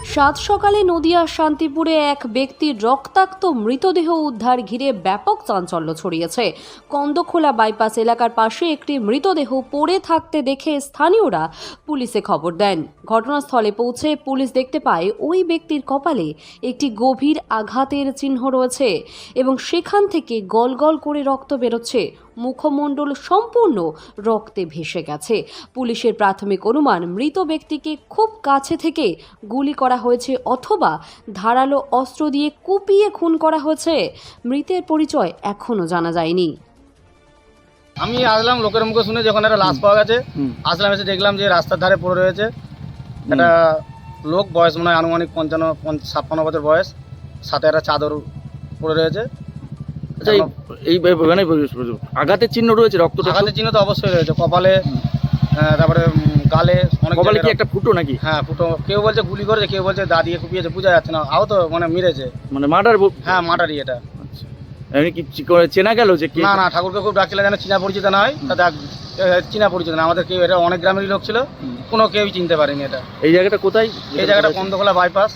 সাত সকালে নদিয়ার শান্তিপুরে এক ব্যক্তির রক্তাক্ত মৃতদেহ উদ্ধার ঘিরে ব্যাপক চাঞ্চল্য ছড়িয়েছে। কন্দখোলা বাইপাস এলাকার পাশে একটি মৃতদেহ পড়ে থাকতে দেখে স্থানীয়রা পুলিশে খবর দেন। ঘটনাস্থলে পৌঁছে পুলিশ দেখতে পায়, ওই ব্যক্তির কপালে একটি গভীর আঘাতের চিহ্ন রয়েছে এবং সেখান থেকে গলগল করে রক্ত বেরোচ্ছে। মুখমণ্ডল সম্পূর্ণ রক্তে ভেসে গেছে। পুলিশের প্রাথমিক অনুমান মৃত ব্যক্তিকে খুব কাছে থেকে গুলি করা হয়েছে অথবা ধারালো অস্ত্র দিয়ে কুপিয়ে খুন করা হয়েছে। মৃতের পরিচয় এখনও জানা যায়নি। আমি আসলাম লোকের মুখে শুনে যখন একটা লাশ পাওয়া গেছে আসলাম এসে দেখলাম যে রাস্তার ধারে পড়ে রয়েছে। একটা লোক বয়স মনে হয় আনুমানিক পঞ্চান্ন পঞ্চ- ছাপ্পান্ন বছর বয়স সাথে একটা চাদর পড়ে রয়েছে। আচ্ছা এই- মানে আঘাতের চিহ্ন রয়েছে রক্তটা আঘাতের চিহ্ন তো অবশ্যই রয়েছে। কপালে তারপরে গালে অনেক কপালে কি একটা ফুটো নাকি? হ্যাঁ ফুটো। কেউ বলছে গুলি করেছে কেউ বলছে দা দিয়ে কুপিয়েছে বোঝা যাচ্ছে না। আও তো মানে মেরেছে। মানে মার্ডার হ্যাঁ মাটারি এটা। আচ্ছা। এমনি কি চেনা গেল যে না না ঠাকুরকে খুব ডাকছিলে যেন চীনা পরিচিত না হয়। তা চীনা পরিচিত না। আমাদের কেউ এটা অনেক গ্রামেরই লোক ছিল। কোনো কেউই চিনতে পারেনি এটা। এই জায়গাটা কোথায়? এই জায়গাটা কন্দখোলা বাইপাস।